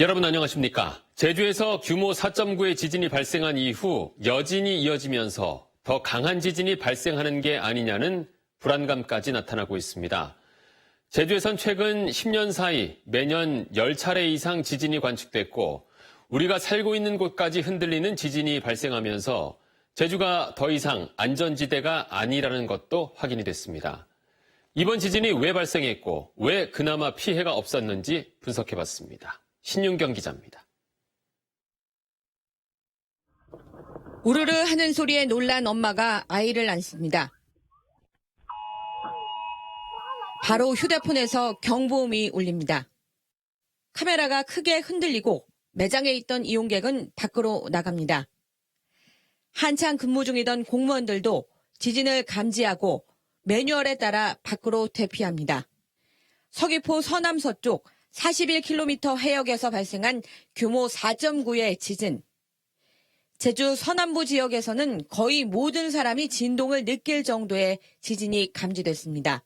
여러분 안녕하십니까? 제주에서 규모 4.9의 지진이 발생한 이후 여진이 이어지면서 더 강한 지진이 발생하는 게 아니냐는 불안감까지 나타나고 있습니다. 제주에선 최근 10년 사이 매년 10차례 이상 지진이 관측됐고 우리가 살고 있는 곳까지 흔들리는 지진이 발생하면서 제주가 더 이상 안전지대가 아니라는 것도 확인이 됐습니다. 이번 지진이 왜 발생했고 왜 그나마 피해가 없었는지 분석해 봤습니다. 신윤경 기자입니다. 우르르 하는 소리에 놀란 엄마가 아이를 안습니다. 바로 휴대폰에서 경보음이 울립니다. 카메라가 크게 흔들리고 매장에 있던 이용객은 밖으로 나갑니다. 한창 근무 중이던 공무원들도 지진을 감지하고 매뉴얼에 따라 밖으로 대피합니다. 서귀포 서남서쪽 41km 해역에서 발생한 규모 4.9의 지진. 제주 서남부 지역에서는 거의 모든 사람이 진동을 느낄 정도의 지진이 감지됐습니다.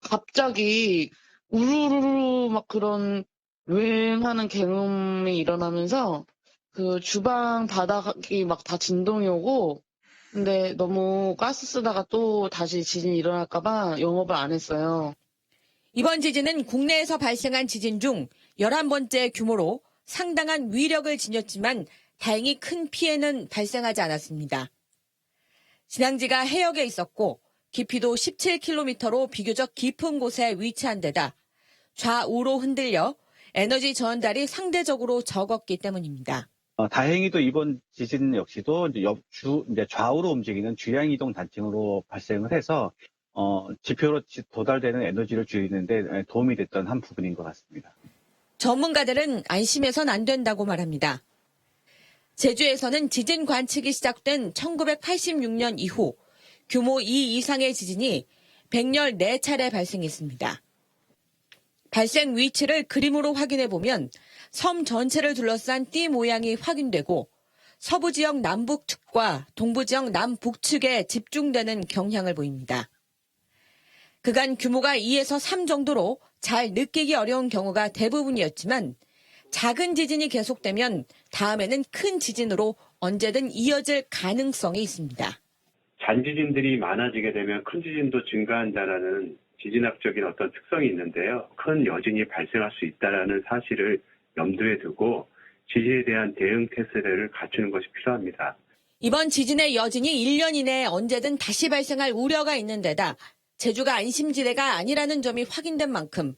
갑자기 우르르르 막 그런 웽하는 경음이 일어나면서 그 주방 바닥이 막 다 진동이 오고 근데 너무 가스 쓰다가 또 다시 지진이 일어날까봐 영업을 안 했어요. 이번 지진은 국내에서 발생한 지진 중 11번째 규모로 상당한 위력을 지녔지만 다행히 큰 피해는 발생하지 않았습니다. 진앙지가 해역에 있었고 깊이도 17km로 비교적 깊은 곳에 위치한 데다 좌우로 흔들려 에너지 전달이 상대적으로 적었기 때문입니다. 어, 다행히도 이번 지진 역시도 이제 옆, 주, 이제 좌우로 움직이는 주양 이동 단층으로 발생을 해서 어, 지표로 지- 도달되는 에너지를 줄이는데 도움이 됐던 한 부분인 것 같습니다. 전문가들은 안심해선 안 된다고 말합니다. 제주에서는 지진 관측이 시작된 1986년 이후 규모 2 이상의 지진이 114차례 발생했습니다. 발생 위치를 그림으로 확인해 보면 섬 전체를 둘러싼 띠 모양이 확인되고 서부 지역 남북 측과 동부 지역 남북 측에 집중되는 경향을 보입니다. 그간 규모가 2에서 3 정도로 잘 느끼기 어려운 경우가 대부분이었지만 작은 지진이 계속되면 다음에는 큰 지진으로 언제든 이어질 가능성이 있습니다. 잔지진들이 많아지게 되면 큰 지진도 증가한다라는 지진학적인 어떤 특성이 있는데요. 큰 여진이 발생할 수 있다라는 사실을 염두에 두고 지진에 대한 대응 태세를 갖추는 것이 필요합니다. 이번 지진의 여진이 1년 이내에 언제든 다시 발생할 우려가 있는 데다 제주가 안심지대가 아니라는 점이 확인된 만큼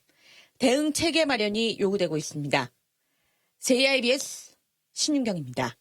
대응 체계 마련이 요구되고 있습니다. JIBS 신윤경입니다.